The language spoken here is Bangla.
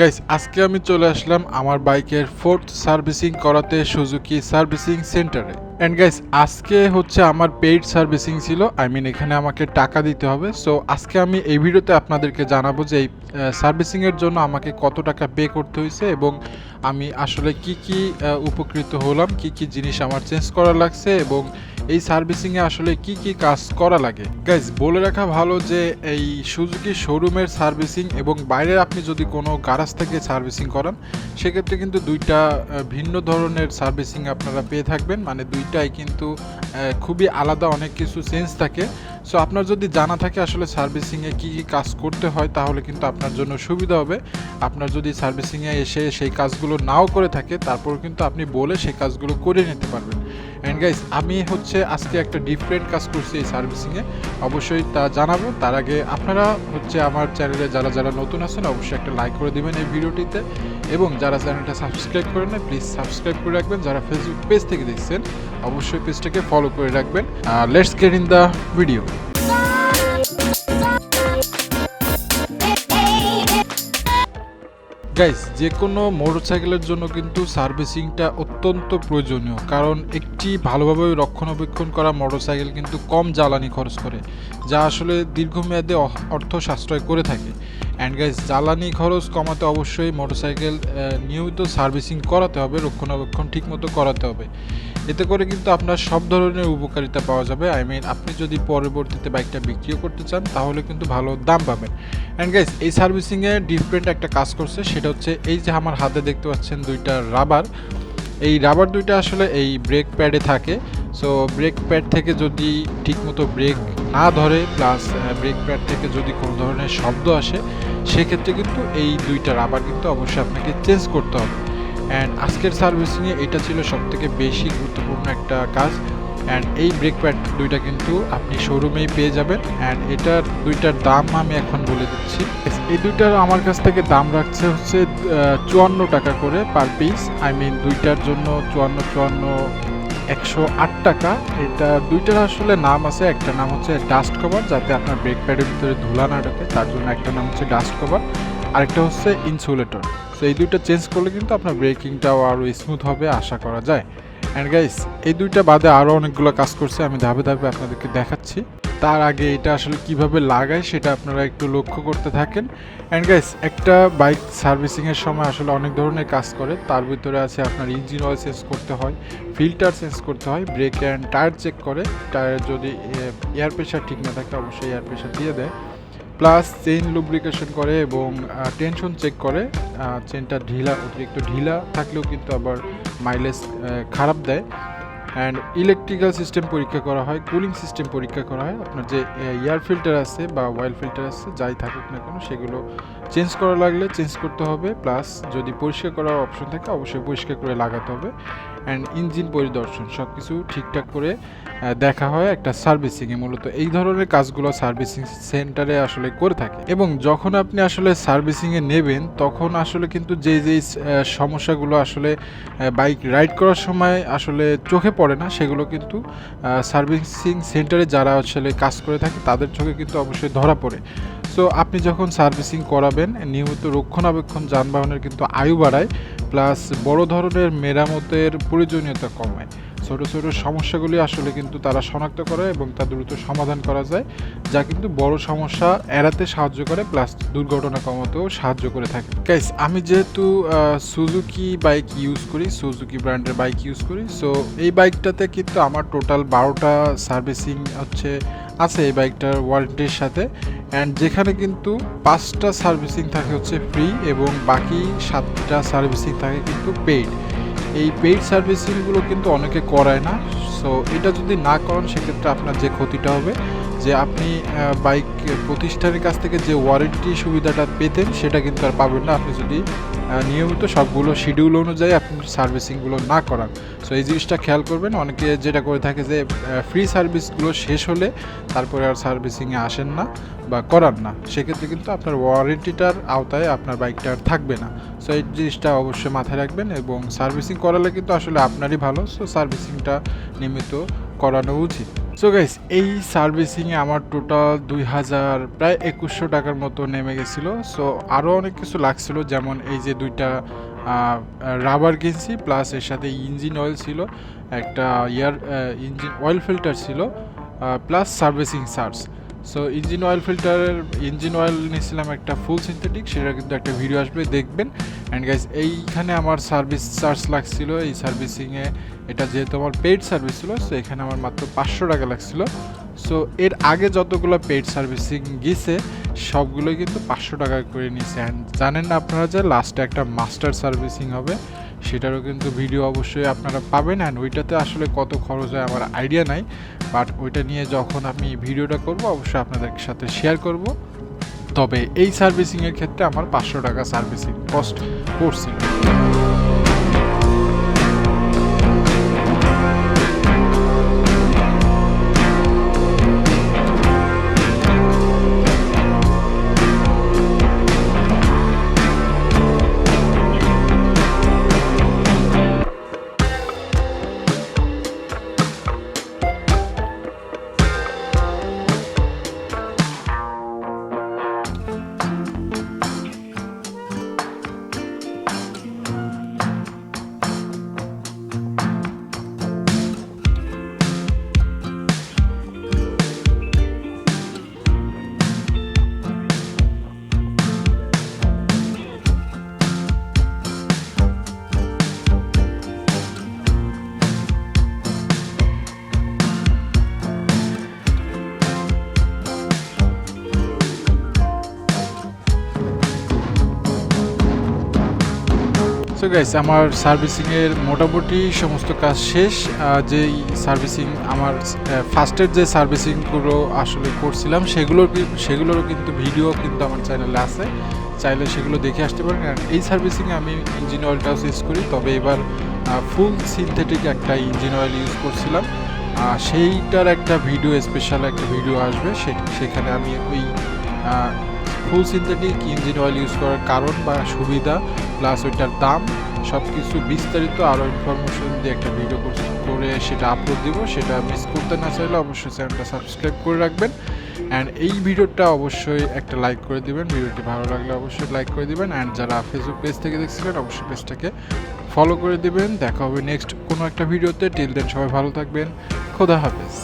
গাইস আজকে আমি চলে আসলাম আমার বাইকের ফোর্থ সার্ভিসিং করাতে সুজুকি সার্ভিসিং সেন্টারে অ্যান্ড গাইস আজকে হচ্ছে আমার পেইড সার্ভিসিং ছিল। আই মিন এখানে আমাকে টাকা দিতে হবে। সো আজকে আমি এই ভিডিওতে আপনাদেরকে জানাব যে এই সার্ভিসিংয়ের জন্য আমাকে কত টাকা পে করতে হয়েছে এবং আমি আসলে কি কি উপকৃত হলাম, কি কি জিনিস আমার চেঞ্জ করা লাগছে এবং সার্ভিসিংয়ে আসলে কি কি কাজ করা লাগে? গাইজ বলে রাখা ভালো যে এই সুজুকি শোরুমের সার্ভিসিং এবং বাইরে আপনি যদি কোনো গারাজ থেকে সার্ভিসিং করান, সেক্ষেত্রে কিন্তু দুইটা ভিন্ন ধরনের সার্ভিসিং আপনারা পেয়ে থাকবেন। মানে দুইটাই কিন্তু খুবই আলাদা অনেক কিছু চেঞ্জ থাকে। সো আপনার যদি জানা থাকে আসলে সার্ভিসিংয়ে কী কী কাজ করতে হয়, তাহলে কিন্তু আপনার জন্য সুবিধা হবে। আপনার যদি সার্ভিসিংয়ে এসে সেই কাজগুলো নাও করে থাকে তারপর কিন্তু আপনি বলে সেই কাজগুলো করে নিতে পারবেন। অ্যান্ড গাইস আমি হচ্ছে আজকে একটা ডিফারেন্ট কাজ করছি এই সার্ভিসিংয়ে অবশ্যই তা জানাব। তার আগে আপনারা হচ্ছে আমার চ্যানেলে যারা যারা নতুন আছেন, অবশ্যই একটা লাইক করে দেবেন এই ভিডিওটিতে। এবং যারা চ্যানেলটা সাবস্ক্রাইব করে নেয় প্লিজ সাবস্ক্রাইব করে রাখবেন। যারা ফেসবুক পেজ থেকে দেখছেন, অবশ্যই পেজটাকে ফলো করে রাখবেন। Let's get in the video guys যে কোনো মোটরসাইকেলের জন্য কিন্তু সার্ভিসিংটা অত্যন্ত প্রয়োজনীয়, কারণ একটি ভালোভাবে রক্ষণাবেক্ষণ করা মোটর সাইকেল কিন্তু কম জ্বালানি খরচ করে, যা আসলে দীর্ঘমেয়াদে অর্থ সাশ্রয় করে থাকে। অ্যান্ড গাইস জ্বালানি খরচ কমাতে অবশ্যই মোটরসাইকেল নিয়মিত সার্ভিসিং করাতে হবে, রক্ষণাবেক্ষণ ঠিকমতো করাতে হবে। এতে করে কিন্তু আপনার সব ধরনের উপকারিতা পাওয়া যাবে। আই মিন আপনি যদি পরবর্তীতে বাইকটা বিক্রিও করতে চান, তাহলে কিন্তু ভালো দাম পাবেন। অ্যান্ড গাইস এই সার্ভিসিংয়ে ডিফারেন্ট একটা কাজ করছে, সেটা হচ্ছে এই যে আমার হাতে দেখতে পাচ্ছেন দুইটা রাবার এই রাবার দুইটা আসলে এই ব্রেক প্যাডে থাকে। সো ব্রেক প্যাড থেকে যদি ঠিকমতো ব্রেক না ধরে প্লাস ব্রেক প্যাড থেকে যদি কোনো ধরনের শব্দ আসে, সেক্ষেত্রে কিন্তু এই দুইটা রাবার কিন্তু অবশ্যই আপনাকে চেঞ্জ করতে হবে। অ্যান্ড আজকের সার্ভিসিংয়ে এটা ছিল সবথেকে বেশি গুরুত্বপূর্ণ একটা কাজ। অ্যান্ড এই ব্রেক প্যাড দুইটা কিন্তু আপনি শোরুমেই পেয়ে যাবেন। অ্যান্ড এটার দুইটার দাম আমি এখন বলে দিচ্ছি। এই দুইটার আমার কাছ থেকে দাম রাখছে হচ্ছে চুয়ান্ন টাকা করে পার পিস আই মিন দুইটার জন্য চুয়ান্ন চুয়ান্ন একশো আট টাকা। এটা দুইটার আসলে নাম আছে, একটা নাম হচ্ছে ডাস্ট কভার যাতে আপনার ব্রেক প্যাডের ভিতরে ধুলা না ঢোকে, তার জন্য একটা নাম হচ্ছে ডাস্ট কভার আরেকটা হচ্ছে ইনসুলেটর তো এই দুইটা চেঞ্জ করলে কিন্তু আপনার ব্রেকিংটাও আরও স্মুথ হবে, আশা করা যায়। অ্যান্ড গাইস এই দুইটা বাদে আরও অনেকগুলো কাজ করছে, আমি ধাপে ধাপে আপনাদেরকে দেখাচ্ছি। তার আগে এটা আসলে কীভাবে লাগায় সেটা আপনারা একটু লক্ষ্য করতে থাকেন। অ্যান্ড গাইস একটা বাইক সার্ভিসিংয়ের সময় আসলে অনেক ধরনের কাজ করে। তার ভিতরে আছে আপনার ইঞ্জিন অয়েল চেঞ্জ করতে হয় ফিল্টার চেঞ্জ করতে হয় ব্রেক অ্যান্ড টায়ার চেক করে। টায়ার যদি এয়ার প্রেশার ঠিক না থাকে অবশ্যই এয়ার প্রেশার দিয়ে দেয়। প্লাস চেন লুব্রিকেশন করে এবং টেনশন চেক করে। চেনটা ঢিলা, অতিরিক্ত ঢিলা থাকলেও কিন্তু আবার মাইলেজ খারাপ দেয়। অ্যান্ড ইলেকট্রিক্যাল সিস্টেম পরীক্ষা করা হয় কুলিং সিস্টেম পরীক্ষা করা হয়। আপনার যে এয়ার ফিল্টার আছে বা ওয়েল ফিল্টার আছে, যাই থাকুক না কেন, সেগুলো চেঞ্জ করা লাগলে চেঞ্জ করতে হবে। প্লাস যদি পরিষ্কার করার অপশন থাকে, অবশ্যই পরিষ্কার করে লাগাতে হবে। অ্যান্ড ইঞ্জিন পরিদর্শন সব কিছু ঠিকঠাক করে দেখা হয় একটা সার্ভিসিংয়ে মূলত এই ধরনের কাজগুলো সার্ভিসিং সেন্টারে আসলে করে থাকে। এবং যখন আপনি আসলে সার্ভিসিংয়ে নেবেন, তখন আসলে কিন্তু যে যেই সমস্যাগুলো আসলে বাইক রাইড করার সময় আসলে চোখে পড়ে না, সেগুলো কিন্তু সার্ভিসিং সেন্টারে যারা আসলে কাজ করে থাকে, তাদের চোখে কিন্তু অবশ্যই ধরা পড়ে। সো আপনি যখন সার্ভিসিং করাবেন, নিয়মিত রক্ষণাবেক্ষণ, যানবাহনের কিন্তু আয়ু বাড়ায়, প্লাস বড় ধরনের মেরামতের প্রয়োজনীয়তা কমায়। ছোট ছোট সমস্যাগুলি আসলে কিন্তু তারা শনাক্ত করে এবং তা দ্রুত সমাধান করা যায়, যা কিন্তু বড় সমস্যা এড়াতে সাহায্য করে, প্লাস দুর্ঘটনা কমাতেও সাহায্য করে থাকে। গাইস আমি যেহেতু সুজুকি বাইক ইউজ করি সুজুকি ব্র্যান্ডের বাইক ইউজ করি সো এই বাইকটাতে কিন্তু আমার টোটাল বারোটা সার্ভিসিং হচ্ছে আছে এই বাইকটার ওয়ারেন্টির সাথে। অ্যান্ড যেখানে কিন্তু পাঁচটা সার্ভিসিং থাকে হচ্ছে ফ্রি এবং বাকি সাতটা সার্ভিসিং থাকে কিন্তু পেইড এই পেইড সার্ভিসিংগুলো কিন্তু অনেকে করায় না। সো এটা যদি না করেন, সেক্ষেত্রে আপনার যে ক্ষতিটা হবে যে আপনি বাইক প্রতিষ্ঠানের কাছ থেকে যে ওয়ারেন্টি সুবিধাটা পেতেন, সেটা কিন্তু আর পাবেন না। আপনি যদি নিয়মিত সবগুলো শিডিউল অনুযায়ী আপনি সার্ভিসিংগুলো না করান। সো এই জিনিসটা খেয়াল করবেন। অনেকে যেটা করে থাকে যে ফ্রি সার্ভিসগুলো শেষ হলে তারপরে আর সার্ভিসিংয়ে আসেন না বা করান না। সেক্ষেত্রে কিন্তু আপনার ওয়ারেন্টিটার আওতায় আপনার বাইকটা আর থাকবে না। সো এই জিনিসটা অবশ্যই মাথায় রাখবেন এবং সার্ভিসিং করালে কিন্তু আসলে আপনারই ভালো। সো সার্ভিসিংটা নিয়মিত করানো উচিত। সো গাইস এই সার্ভিসিংয়ে আমার টোটাল দুই হাজার, প্রায় একুশশো টাকার মতো নেমে গেছিল। সো আরও অনেক কিছু লাগছিল, যেমন এই যে দুইটা রাবার কিনছি প্লাস এর সাথে ইঞ্জিন অয়েল ছিল, একটা ইয়ার ইঞ্জিন অয়েল ফিল্টার ছিল plus servicing charge so engine oil ফিল্টারের engine oil নিয়েছিলাম একটা ফুল সিনথেটিক সেটা কিন্তু একটা ভিডিও আসবে, দেখবেন। অ্যান্ড গাইজ এইখানে আমার সার্ভিস চার্জ লাগছিল, এই সার্ভিসিংয়ে এটা যেহেতু আমার পেইড সার্ভিস ছিল সো এখানে আমার মাত্র পাঁচশো টাকা লাগছিল। সো এর আগে যতগুলো পেইড সার্ভিসিং গেছে, সবগুলোই কিন্তু পাঁচশো টাকা করে নিয়েছে। অ্যান্ড জানেন আপনারা যে লাস্টে একটা মাস্টার সার্ভিসিং হবে সেটারও কিন্তু ভিডিও অবশ্যই আপনারা পাবেন। অ্যান্ড ওইটাতে আসলে কত খরচ হয় আমার আইডিয়া নাই। বাট ওইটা নিয়ে যখন আমি ভিডিওটা করব, অবশ্যই আপনাদের সাথে শেয়ার করব। তবে এই সার্ভিসিংয়ের ক্ষেত্রে আমার পাঁচশো টাকা সার্ভিসিং কস্ট পড়ছিল গাইস আমার সার্ভিসিংয়ের মোটামুটি সমস্ত কাজ শেষ। যেই সার্ভিসিং আমার ফার্স্টের যে সার্ভিসিংগুলো আসলে করছিলাম, সেগুলোর সেগুলোরও কিন্তু ভিডিও কিন্তু আমার চ্যানেলে আছে। চাইলে সেগুলো দেখে আসতে পারেন। আর এই সার্ভিসিংয়ে আমি ইঞ্জিন অয়েলটাও ইউজ করি। তবে এবার ফুল সিনথেটিক একটা ইঞ্জিন অয়েল ইউজ করছিলাম। সেইটার একটা ভিডিও স্পেশাল একটা ভিডিও আসবে। সেখানে আমি ওই full synthetic engine oil use করার কারণ বা সুবিধা প্লাস ওইটার দাম সব কিছু বিস্তারিত আরও ইনফরমেশন দিয়ে একটা ভিডিও করে সেটা আপলোড দিব, সেটা মিস করতে না চাইলে অবশ্যই চ্যানেলটা সাবস্ক্রাইব করে রাখবেন। অ্যান্ড এই ভিডিওটা অবশ্যই একটা লাইক করে দিবেন। ভিডিওটি ভালো লাগলে অবশ্যই লাইক করে দিবেন। অ্যান্ড যারা ফেসবুক পেজ থেকে দেখছিলেন, অবশ্যই পেজটাকে ফলো করে দিবেন। দেখা হবে নেক্সট কোনো একটা ভিডিওতে টিল দেন সবাই ভালো থাকবেন। খোদা হাফেজ।